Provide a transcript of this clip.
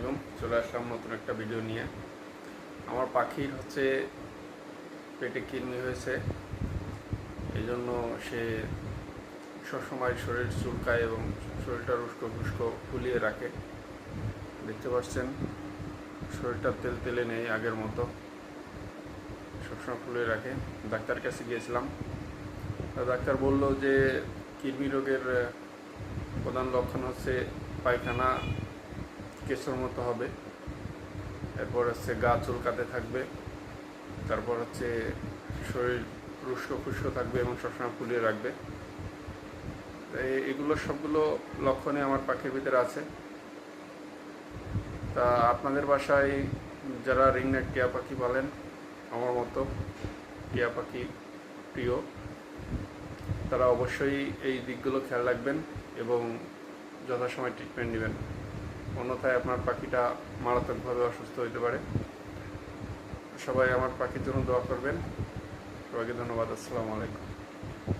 এবং চলে আসলাম নতুন একটা ভিডিও নিয়ে। আমার পাখির হচ্ছে পেটে কৃমি হয়েছে এই জন্য সে সবসময় শরীর চুলকায় এবং শরীরটা রুস্কো ফুস্কো ফুলিয়ে রাখে। দেখতে পাচ্ছেন, শরীরটা তেল তেলে নেই আগের মতো। সবসময় ফুলিয়ে রাখে। ডাক্তার কাছে গিয়েছিলাম। ডাক্তার বলল যে কৃমি রোগের প্রধান লক্ষণ হচ্ছে পায়খানা কেঁচোর মতো হবে। এরপর হচ্ছে গা চুলকাতে থাকবে। তারপর হচ্ছে শরীর রুস্কো ফুস্কো থাকবে এবং সবসময় ফুলিয়ে রাখবে। এগুলো সবগুলো লক্ষণে আমার পাখির ভিতরে আছে। তা আপনাদের বাসায় যারা রিংনেট টিয়া পাখি পালেন, আমার মতো টিয়া পাখি প্রিয়, তারা অবশ্যই এই দিকগুলো খেয়াল রাখবেন এবং যথাসময় ট্রিটমেন্ট নেবেন। অন্যথায় আপনার পাখিটা মারাত্মকভাবে অসুস্থ হইতে পারে। সবাই আমার পাখির জন্য দোয়া করবেন। সবাইকে ধন্যবাদ। আসসালামু আলাইকুম।